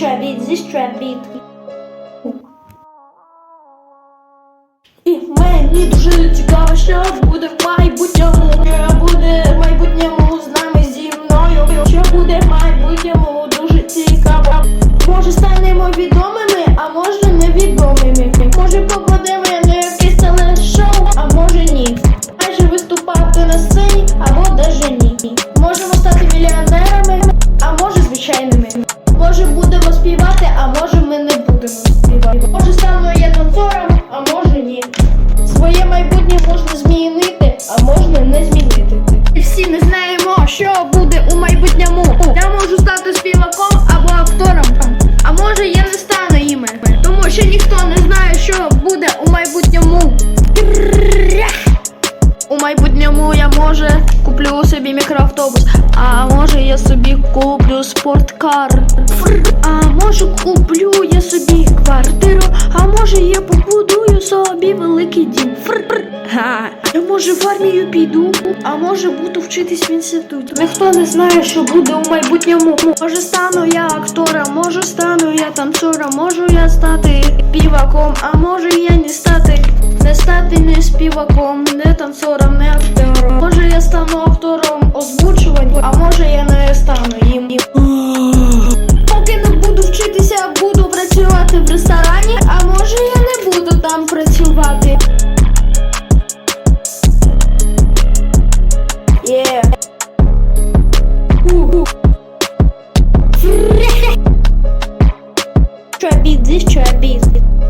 требіт, зі требіт. І мені дуже цікаво, що буде в майбутньому. Що буде в майбутньому з нами зі мною. Що буде в майбутньому дуже цікаво. Може станемо відомими, а може невідомими. Може попадемо на якесь телешоу, а може ні. Майже виступати на сцені, або даже ні. Можемо стати мільйонерами, Своє майбутнє можна змінити, а можна не змінити. І всі не знаємо, що буде у майбутньому. Я можу стати співаком або актором, а може я не стану іми. Тому що ніхто не знає, що буде у майбутньому. У майбутньому я може куплю собі мікроавтобус, а може я собі куплю спорткар. А може куплю я собі квартиру, а може я побудую собі великий дім. Фр. Фр. Га. Я може в армію піду, а може буду вчитись в інституті. Ніхто не знає, що буде у майбутньому. Може стану я актором, може стану я танцором, можу я стати співаком, а може я не стати. Не стати не співаком, не танцором, не актором. відчувати. Yeah. Trapeze, trapeze.